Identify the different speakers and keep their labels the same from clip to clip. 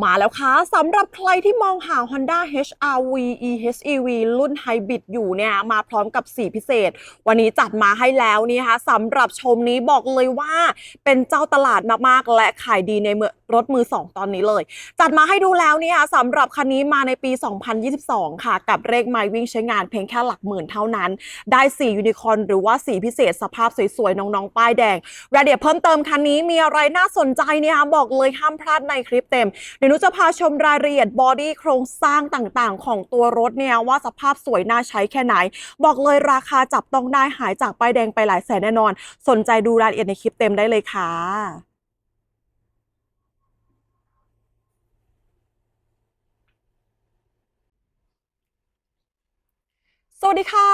Speaker 1: มาแล้วค่ะสำหรับใครที่มองหา Honda HR-V eHEV รุ่นไฮบริดอยู่เนี่ยมาพร้อมกับสีพิเศษ วันนี้จัดมาให้แล้วนี่นะคะสำหรับชมนี้บอกเลยว่าเป็นเจ้าตลาดมากๆ และขายดีในเมื่อรถมือ 2 ตอนนี้เลย จัดมาให้ดูแล้วเนี่ยสำหรับคันนี้มาในปี 2022 ค่ะ กับเลขไมวิ่งใช้งานเพียงแค่หลักหมื่นเท่านั้น ได้สียูนิคอนหรือว่าสีพิเศษสภาพสวยๆ น้องๆ ป้ายแดงรายละเอียดเพิ่มเติมคันนี้มีอะไรน่าสนใจเนี่ยคะบอกเลยห้ามพลาดในคลิปเต็มดี๋ยวนุจะพาชมรายละเอียดบอดี้โครงสร้างต่างๆ ของตัวรถเนี่ยว่าสภาพสวยน่าใช้แค่ไหน บอกเลยราคาจับต้องได้หายจากป้ายแดงไปหลายแสนแน่นอน สนใจดูรายละเอียดในคลิปเต็มได้เลยค่ะ สวัสดีค่ะ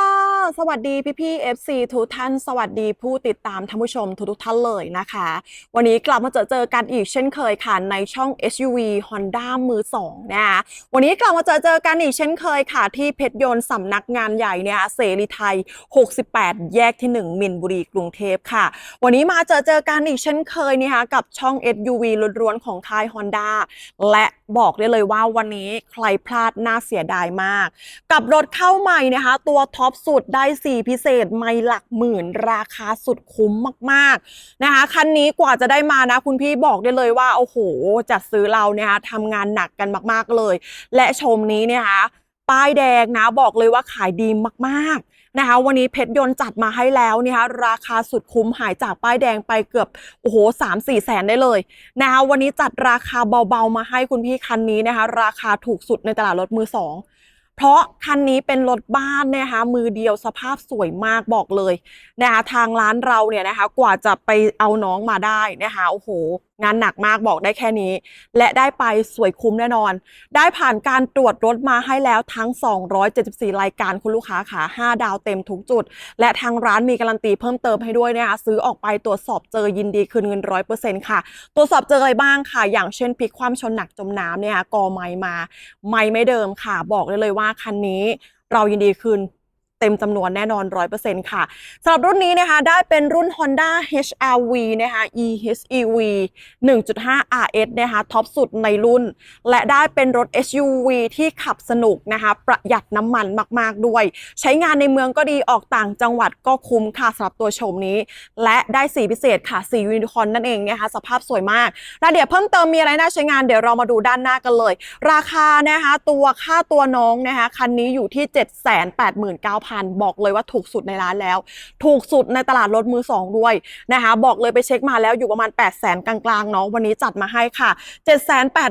Speaker 1: สวัสดีพี่พี่ FC ทุกท่าน สวัสดีผู้ติดตามท่านผู้ชมทุกๆท่านเลยนะคะ วันนี้กลับมาเจอเจอกันอีกเช่นเคยค่ะ ในช่อง SUV Honda มือ2นะคะวันนี้กลับมาเจอเจอกันอีกเช่นเคยค่ะ ที่เพชรยนต์สำนักงานใหญ่เนี่ยเสรีไทย 68 แยกที่ 1 มินบุรีกรุงเทพค่ะ วันนี้มาเจอเจอกันอีกเช่นเคยนะคะกับช่อง SUV ล้วนๆของค่าย Honda และบอกได้เลยว่าวันนี้ใครพลาดน่าเสียดายมาก กับรถเข้าใหม่นะคะตัวท็อปสุดได้สีพิเศษไม่หลักหมื่น ราคาสุดคุ้มมากๆนะคะคันนี้กว่าจะได้มานะคุณพี่บอกได้เลยว่า โอ้โห จัดซื้อเราเนี่ยทำงานหนักกันมากๆเลย และชมนี้เนี่ยนะคะป้ายแดงนะบอกเลยว่าขายดีมากๆนะคะ วันนี้เพชรยนต์จัดมาให้แล้วเนี่ยคะราคาสุดคุ้มหายจากป้ายแดงไปเกือบโอ้โหสามสี่แสนได้เลยนะคะวันนี้จัดราคาเบาๆมาให้คุณพี่คันนี้นะคะ ราคาถูกสุดในตลาดรถมือสอง เพราะคันนี้เป็นรถบ้านนะคะมือเดียวสภาพสวยมากบอกเลยนะคะทางร้านเราเนี่ยนะคะกว่าจะไปเอาน้องมาได้นะคะโอ้โห งานหนักมากบอกได้แค่นี้ และได้ไปสวยคุ้มแน่นอน ได้ผ่านการตรวจรถมาให้แล้วทั้ง 274 รายการคุณลูกค้าขา5ดาวเต็มทุกจุด และทางร้านมีการันตีเพิ่มเติมให้ด้วยนะคะซื้อออกไปตรวจสอบเจอยินดีคืนเงินร้อยเปอร์เซ็นต์ค่ะ ตรวจสอบเจออะไรบ้างค่ะ อย่างเช่นพลิกความชนหนักจมน้ำเนี่ยกอไม้มา ไม่ไม่เดิมค่ะ บอกได้เลยว่าคันนี้เรายินดีคืน เต็มจำนวนแน่นอน 100%ค่ะสำหรับรุ่นนี้นะคะได้เป็นรุ่น Honda HR-V นะคะ eHEV 1.5 RS นะคะท็อปสุดในรุ่น และได้เป็นรถ SUV ที่ขับสนุกนะคะประหยัดน้ำมันมาก ๆ ด้วย ใช้งานในเมืองก็ดีออกต่างจังหวัดก็คุ้มค่ะสำหรับตัวชมนี้ และได้สีพิเศษค่ะสียูนิคอนนั่นเองนะคะสภาพสวยมากรายละเอียดเพิ่มเติมมีอะไรน่าใช้งานเดี๋ยวเรามาดูด้านหน้ากันเลย ราคานะคะตัวค่าตัวน้องนะคะคันนี้อยู่ที่5,000 บอกเลยว่าถูกสุดในร้านแล้ว ถูกสุดในตลาดรถมือสองด้วยนะคะ บอกเลยไปเช็คมาแล้วอยู่ประมาณ 8 0 0 0 0 0กลางๆเนาะวันนี้จัดมาให้ค่ะ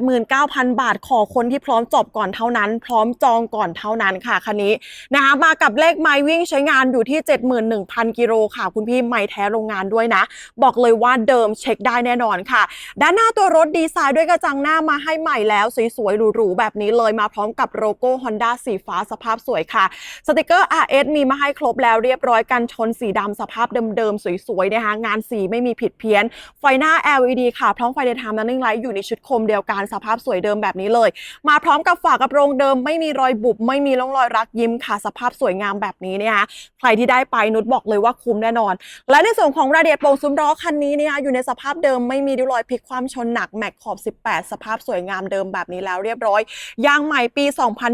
Speaker 1: 789,000 บาทขอคนที่พร้อมจบก่อนเท่านั้น พร้อมจองก่อนเท่านั้นค่ะคันนี้นะคะมากับเลขไมล์วิ่งใช้งานอยู่ที่ 71,000กิโลค่ะ คุณพี่ไมล์แท้โรงงานด้วยนะ บอกเลยว่าเดิมเช็คได้แน่นอนค่ะ ด้านหน้าตัวรถดีไซน์ด้วยกระจังหน้ามาให้ใหม่แล้วสวยๆหรูๆแบบนี้เลยมาพร้อมกับโลโก้ Honda สีฟ้าสภาพสวยค่ะ สติกเกอร์ RS มีมาให้ครบแล้วเรียบร้อยกันชนสีดำสภาพเดิมๆ สวยๆ นะคะ งานสีไม่มีผิดเพี้ยน ไฟหน้า LED ค่ะ พร้อมไฟ daytime running light อยู่ในชุดโคมเดียวกันสภาพสวยเดิมแบบนี้เลย มาพร้อมกับฝากระโปรงเดิมไม่มีรอยบุบ ไม่มีร่องรอยรักยิ้มค่ะ สภาพสวยงามแบบนี้เนี่ยคะใครที่ได้ไปนุชบอกเลยว่าคุ้มแน่นอน และในส่วนของรายละเอียดโปร่งซุ้มล้อคันนี้เนี่ยอยู่ในสภาพเดิมไม่มีริ้วรอยพลิกความชนหนักแม็กขอบ 18 สภาพสวยงามเดิมแบบนี้แล้วเรียบร้อยยางใหม่ปี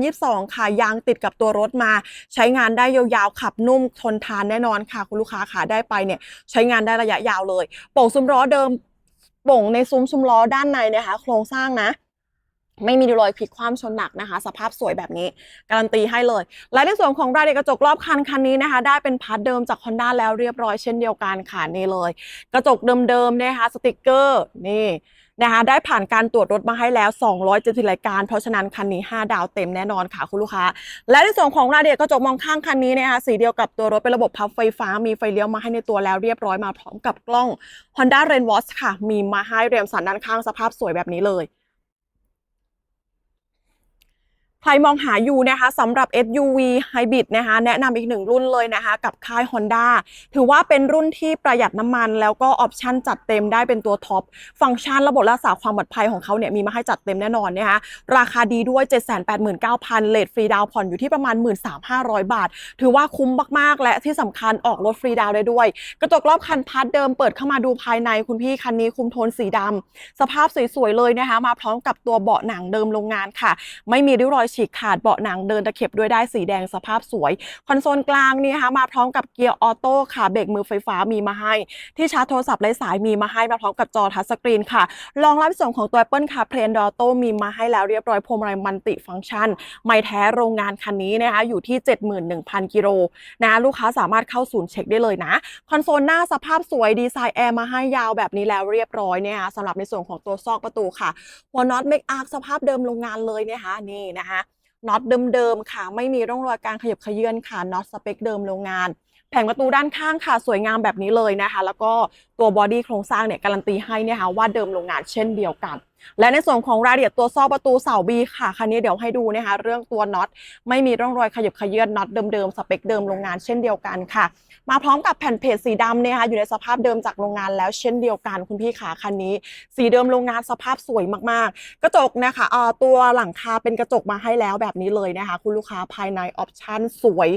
Speaker 1: 2022 ค่ะยางติดกับตัวรถมาใช้งานได้ได้ยาวๆ ขับนุ่มทนทานแน่นอนค่ะ คุณลูกค้าขาได้ไปเนี่ยใช้งานได้ระยะยาวเลยโป่งซุ้มล้อเดิมโป่งในซุ้มซุ้มล้อด้านในนยคะ โครงสร้างนะไม่มีรอยพลิกความชนหนักนะคะ สภาพสวยแบบนี้ การันตีให้เลย และในส่วนของรายละเอียดกระจกรอบคันคันนี้นะคะ ได้เป็นพาร์ทเดิมจาก Honda แล้วเรียบร้อยเช่นเดียวกันค่ะนี่เลย กระจกเดิมๆนะคะสติกเกอร์นี่ นะคะได้ผ่านการตรวจรถมาให้แล้ว 270รายการ เพราะฉะนั้นคันนี้ 5 ดาวเต็มแน่นอนค่ะคุณลูกค้า และในส่วนของรายละเอียดกระจกมองข้างคันนี้นะคะสีเดียวกับตัวรถเป็นระบบพับไฟฟ้ามีไฟเลี้ยวมาให้ในตัวแล้วเรียบร้อยมาพร้อมกับกล้อง Honda Rain Watch ค่ะ มีมาให้เรียมสันด้านข้างสภาพสวยแบบนี้เลย ใครมองหาอยู่นะคะสำหรับ SUV Hybrid นะคะแนะนำอีกหนึ่งรุ่นเลยนะคะ กับค่าย Honda ถือว่าเป็นรุ่นที่ประหยัดน้ำมัน แล้วก็ออปชันจัดเต็มได้เป็นตัวท็อปฟังก์ชันระบบรักษาความปลอดภัยของเขาเนี่ยมีมาให้จัดเต็มแน่นอนนะคะราคาดีด้วย 789,000 เลทฟรีดาวผ่อนอยู่ที่ประมาณ 13,500 บาท ถือว่าคุ้มมาก ๆ และที่สำคัญออกรถฟรีดาวได้ด้วย กระจกรอบคันพัดเดิมเปิดเข้ามาดูภายในคุณพี่คันนี้คุมโทนสีดำสภาพสวยๆเลยนะคะมาพร้อมกับตัวเบาะหนังเดิมโรงงานค่ะ ไม่มีริ้วรอยฉีกขาดเบาะหนังเดินตะเข็บด้วยได้สีแดงสภาพสวย คอนโซลกลางนี่นะคะมาพร้อมกับเกียร์ออโต้ค่ะเบรกมือไฟฟ้ามีมาให้ ที่ชาร์จโทรศัพท์ไร้สายมีมาให้มาพร้อมกับจอทัชสกรีนค่ะรองรับส่วนของตัว Apple CarPlay and Auto มีมาให้แล้วเรียบร้อยพวงมาลัยมัลติฟังก์ชัน ไม่แท้โรงงานคันนี้นะคะอยู่ที่ 71,000 กิโลนะลูกค้าสามารถเข้าศูนย์เช็คได้เลยนะ คอนโซลหน้าสภาพสวยดีไซน์แอร์มาให้ยาวแบบนี้แล้วเรียบร้อยเนี่ยนะคะสำหรับในส่วนของตัวซอกประตูค่ะ หัวน็อตเมคอาร์สภาพเดิมโรงงานเลยนะคะนี่นะคะ น็อตเดิมๆค่ะไม่มีร่องรอยการขยับขยื่นค่ะน็อตสเปคเดิมโรงงาน แผงประตูด้านข้างค่ะ สวยงามแบบนี้เลยนะคะ แล้วก็ ตัวบอดี้โครงสร้างเนี่ยการันตีให้นี่ยค่ะว่าเดิมโรงงานเช่นเดียวกัน และในส่วนของรายละเอียดตัวซอกประตูเสาบีค่ะคันนี้เดี๋ยวให้ดูนะคะเรื่องตัวน็อตไม่มีร่องรอยขยับขยื้อนน็อตเดิมๆสเปคเดิมโรงงานเช่นเดียวกันค่ะ มาพร้อมกับแผ่นเพจสีดำเนี่ยค่ะอยู่ในสภาพเดิมจากโรงงานแล้วเช่นเดียวกันคุณพี่ขาคันนี้ สีเดิมโรงงานสภาพสวยมากๆ กระจกนะคะเอ่อตัวหลังคาเป็นกระจกมาให้แล้วแบบนี้เลยนะคะ คุณลูกค้าภายในออปชั่นสวย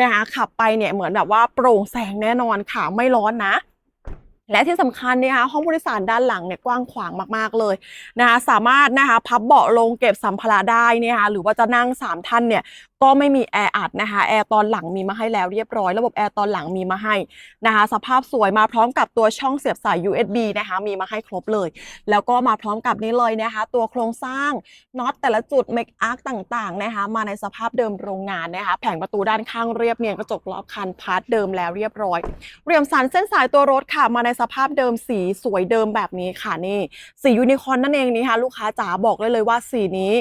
Speaker 1: นะคะขับไปเนี่ยเหมือนแบบว่าโปร่งแสงแน่นอนค่ะไม่ร้อนนะ และที่สำคัญเนี่ยค่ะห้องผู้โดยสารด้านหลังเนี่ยกว้างขวางมากๆเลยนะคะสามารถนะคะพับเบาะลงเก็บสัมภาระได้นี่ค่ะหรือว่าจะนั่ง 3 ท่านเนี่ย ก็ไม่มีแอร์อัดนะคะแอร์ตอนหลังมีมาให้แล้วเรียบร้อย ระบบแอร์ตอนหลังมีมาให้นะคะ สภาพสวยมาพร้อมกับตัวช่องเสียบสาย USB นะคะมีมาให้ครบเลย แล้วก็มาพร้อมกับนี้เลยนะคะ ตัวโครงสร้างน็อตแต่ละจุดเมคอาร์ต่างๆนะคะ มาในสภาพเดิมโรงงานนะคะ แผงประตูด้านข้างเรียบเนียนกระจกรอบคันพาร์ทเดิมแล้วเรียบร้อยเรียมสันเส้นสายตัวรถค่ะ มาในสภาพเดิมสีสวยเดิมแบบนี้ค่ะนี่สียูนิคอร์นนั่นเองนี่ค่ะลูกค้าจ๋าบอกได้เลยว่าสีนี้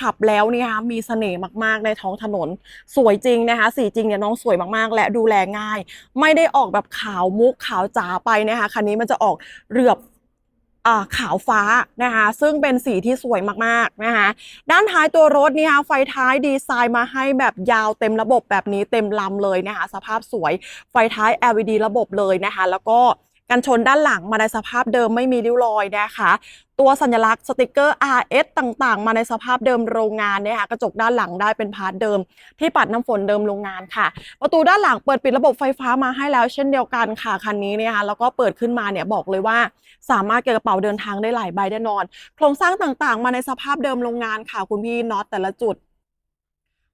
Speaker 1: ขับแล้วเนี่ยค่ะมีเสน่ห์มากๆในท้องถนน สวยจริงนะคะสีจริงเนี่ยน้องสวยมากๆ และดูแลง่าย ไม่ได้ออกแบบขาวมุกขาวจ๋าไปนะคะคันนี้มันจะออกเหลือบขาวฟ้านะคะซึ่งเป็นสีที่สวยมากๆนะคะด้านท้ายตัวรถเนี่ยค่ะไฟท้ายดีไซน์มาให้แบบยาวเต็มระบบแบบนี้เต็มลำเลยนะคะสภาพสวยไฟท้าย LED ระบบเลยนะคะแล้วก็ กันชนด้านหลังมาในสภาพเดิมไม่มีริ้วรอยนะคะ ตัวสัญลักษณ์สติกเกอร์ RS ต่างๆ มาในสภาพเดิมโรงงานเนี่ยค่ะกระจกด้านหลังได้เป็นพาร์ทเดิม ที่ปัดน้ำฝนเดิมโรงงานค่ะ ประตูด้านหลังเปิดปิดระบบไฟฟ้ามาให้แล้วเช่นเดียวกันค่ะคันนี้เนี่ยค่ะแล้วก็เปิดขึ้นมาเนี่ยบอกเลยว่า สามารถเก็บกระเป๋าเดินทางได้หลายใบแน่นอน โครงสร้างต่างๆ มาในสภาพเดิมโรงงานค่ะ คุณพี่น็อตแต่ละจุด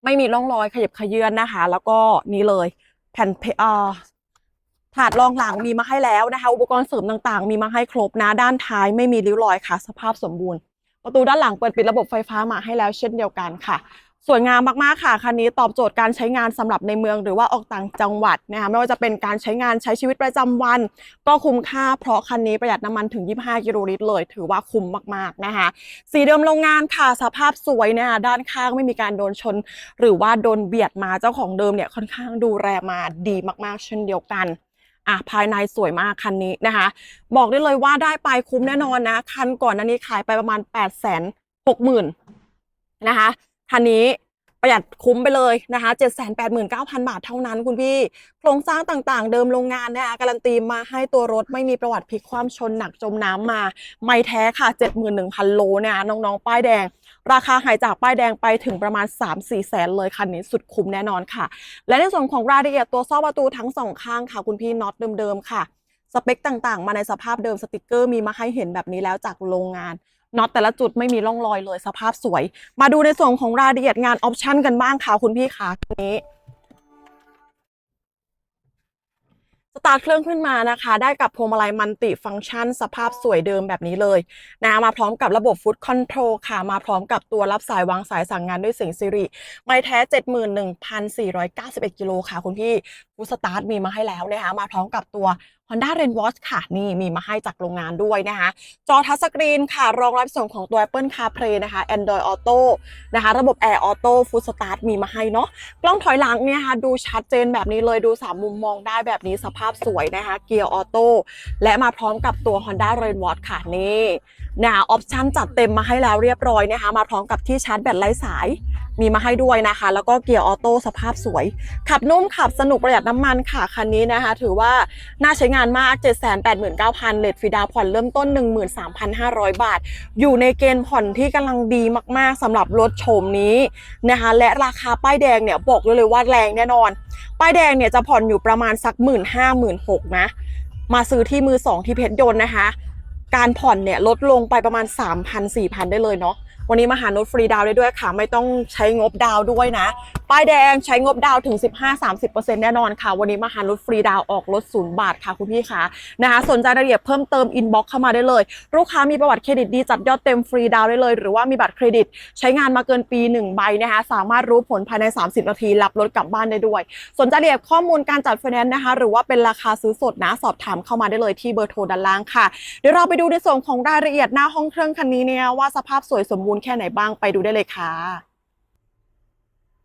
Speaker 1: ไม่มีร่องรอยขยับขยื่นนะคะ แล้วก็นี่เลยแผ่นเพเอ่อ ถาดรองหลังมีมาให้แล้วนะคะ อุปกรณ์เสริมต่างๆ มีมาให้ครบนะ ด้านท้ายไม่มีริ้วรอยค่ะ สภาพสมบูรณ์ ประตูด้านหลังเปิดปิดระบบไฟฟ้ามาให้แล้วเช่นเดียวกันค่ะ สวยงามมากๆค่ะคันนี้ตอบโจทย์การใช้งานสำหรับในเมืองหรือว่าออกต่างจังหวัดนะคะไม่ว่าจะเป็นการใช้งานใช้ชีวิตประจำวัน ก็คุ้มค่าเพราะคันนี้ประหยัดน้ำมันถึง 25 กิโลลิตรเลย ถือว่าคุ้มมากๆนะคะ สีเดิมโรงงานค่ะสภาพสวยนะคะด้านข้างไม่มีการโดนชน หรือว่าโดนเบียดมาเจ้าของเดิมเนี่ยค่อนข้างดูแลมาดีมากๆ เช่นเดียวกัน อะภายในสวยมากคันนี้นะคะ บอกได้เลยว่าได้ไปคุ้มแน่นอนนะ คันก่อนอันนี้ขายไปประมาณ8 6 0 0 0 0นนะคะคันนี้ประหยัดคุ้มไปเลยนะคะ789,000 บาทเท่านั้นคุณพี่ โครงสร้างต่างๆ เดิมโรงงานนะคะการันตีมาให้ตัวรถไม่มีประวัติพลิกความชนหนักจมน้ำมา ไม่แท้ค่ะ 71,000 โลเนี่ยน้องๆ ป้ายแดง ราคาหายจากป้ายแดงไปถึงประมาณ 3-4แสนเลยคันนี้สุดคุ้มแน่นอนค่ะ และในส่วนของรายละเอียดตัวซ่อประตูทั้งสองข้างค่ะ คุณพี่น็อตเดิมๆค่ะ สเปคต่างๆ มาในสภาพเดิมสติกเกอร์มีมาให้เห็นแบบนี้แล้วจากโรงงานน็อตแต่ละจุดไม่มีร่องรอยเลยสภาพสวย มาดูในส่วนของรายละเอียดงานออปชั่นกันบ้างค่ะคุณพี่คะนี้ส ตาร์ทเครื่องขึ้นมานะคะ ได้กับพวงมาลัยมันติฟังก์ชัน สภาพสวยเดิมแบบนี้เลยนะมาพร้อมกับระบบฟุตคอนโทรลค่ะ มาพร้อมกับตัวรับสายวางสายสั่งงานด้วยเสียงซิริไม่แท้ 71,491 กิโลค่ะคุณพี่ฟูสตาร์ทมีมาให้แล้วนะคะมาพร้อมกับตัว Honda r a i n w a t c h ค่ะ นี่มีมาให้จากโรงงานด้วยนะคะ จอทัชสกรีนค่ะ รองรับส่วนของตัว Apple CarPlay นะคะ Android Auto นะคะ ระบบ Air Auto Full Start มีมาให้เนาะกล้องถอยหลังเนี่ยค่ะดูชัดเจนแบบนี้เลยดู3มุมมองได้แบบนี้สภาพสวยนะคะเกียร์ออโต้และมาพร้อมกับตัว Honda r a i n w a t c h ค่ะนี่ นะออปชั่นจัดเต็มมาให้แล้วเรียบร้อยนะคะ มาพร้อมกับที่ชาร์จแบตไร้สายมีมาให้ด้วยนะคะ แล้วก็เกียร์ออโต้สภาพสวย ขับนุ่มขับสนุกประหยัดน้ำมันค่ะ คันนี้นะคะ ถือว่าน่าใช้งานมาก 789,000เลทฟีดาผ่อนเริ่มต้น 13,500 บาท อยู่ในเกณฑ์ผ่อนที่กำลังดีมากๆสำหรับรถโฉมนี้นะคะ และราคาป้ายแดงเนี่ยบอกเลยเลยว่าแรงแน่นอน ป้ายแดงเนี่ยจะผ่อนอยู่ประมาณสัก 1 5 0 0 0 0 1 6 0 0นะมาซื้อที่มือสองที่เพชรยนต์นะคะ การผ่อนเนี่ยลดลงไปประมาณ 3,000-4,000 ได้เลยเนาะวันนี้มาหาโน้ตฟรีดาวได้ด้วยค่ะ ไม่ต้องใช้งบดาวด้วยนะป้ายแดงใช้งบดาวถึง 15-30%แน่นอนค่ะ วันนี้มาหาโน้ตฟรีดาวออกรถศูนย์บาทค่ะคุณพี่คะนะคะสนใจรายละเอียดเพิ่มเติมอินบ็อกเข้ามาได้เลย ลูกค้ามีประวัติเครดิตดีจัดยอดเต็มฟรีดาวได้เลย หรือว่ามีบัตรเครดิต ใช้งานมาเกินปี 1 ใบนะคะสามารถรู้ผลภายใน 30 นาทีรับรถกลับบ้านได้ด้วย สนใจรายละเอียดข้อมูลการจัดไฟแนนซ์นะคะ หรือว่าเป็นราคาซื้อสดนะสอบถามเข้ามาได้เลยที่เบอร์โทรด้านล่างค่ะเดี๋ยวเราไปดูในส่วนของรายละเอียดหน้าห้องเครื่องคันนี้เนี่ยว่าสภาพสวยสมบูรณ์แค่ไหนบ้างไปดูได้เลยค่ะ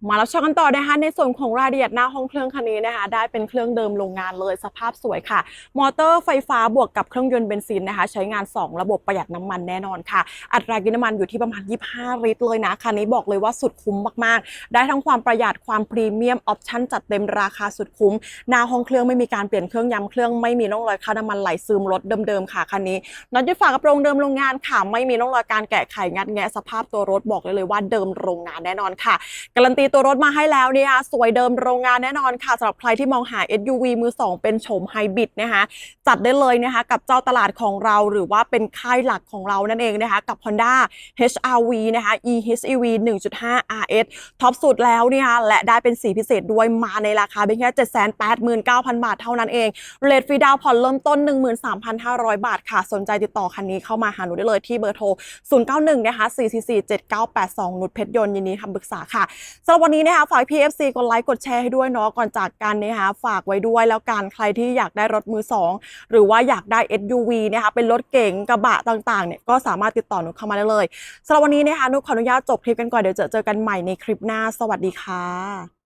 Speaker 1: มาแล้วชมกันต่อนะคะในส่วนของรายละเอียดหน้าห้องเครื่องคันนี้นะคะได้เป็นเครื่องเดิมโรงงานเลยสภาพสวยค่ะ มอเตอร์ไฟฟ้าบวกกับเครื่องยนต์เบนซินนะคะ ใช้งาน 2 ระบบประหยัดน้ำมันแน่นอนค่ะ อัตรากินน้ำมันอยู่ที่ประมาณ 25 ลิตรเลยนะคันนี้บอกเลยว่าสุดคุ้มมากๆ ได้ทั้งความประหยัดความพรีเมียมออปชั่นจัดเต็มราคาสุดคุ้มหน้าห้องเครื่องไม่มีการเปลี่ยนเครื่องย้ำเครื่องไม่มีร่องรอยค่าน้ำมันไหลซึมรถเดิมๆค่ะคันนี้น็อตยึดฝากระโปรงเดิมโรงงานค่ะ ไม่มีร่องรอยการแกะไขงัดแงะสภาพตัวรถบอกเลยเลยว่าเดิมโรงงานแน่นอนค่ะการันตีตัวรถมาให้แล้วเนี่ยสวยเดิมโรงงานแน่นอนค่ะสำหรับใครที่มองหา SUV มือ 2 เป็นโฉมไฮบริดนะคะจัดได้เลยนะคะกับเจ้าตลาดของเราหรือว่าเป็นค่ายหลักของเรานั่นเองนะคะกับ Honda HRV นะคะ eHEV 1.5 RS ท็อปสุดแล้วเนี่ยและได้เป็นสีพิเศษด้วยมาในราคาเพียงแค่ 789,000 บาทเท่านั้นเองเรทฟรีดาวผ่อนเริ่มต้น 13,500 บาทค่ะ สนใจติดต่อคันนี้เข้ามาหาหนูได้เลยที่เบอร์โทร 091 นะคะ 444 7982นุชเพชรยนต์ยินดีคำปรึกษาค่ะสำหรับวันนี้นะคะฝาก PFC กดไลค์กดแชร์ให้ด้วยเนาะก่อนจากกันนะคะฝากไว้ด้วยแล้วกันใครที่อยากได้รถมือ 2 หรือว่าอยากได้ SUV นะคะเป็นรถเก๋งกระบะต่างๆเนี่ยก็สามารถติดต่อหนูเข้ามาได้เลยสำหรับวันนี้นะคะหนูขออนุญาตจบคลิปกันก่อนเดี๋ยวเจอเจอกันใหม่ในคลิปหน้า สวัสดีค่ะ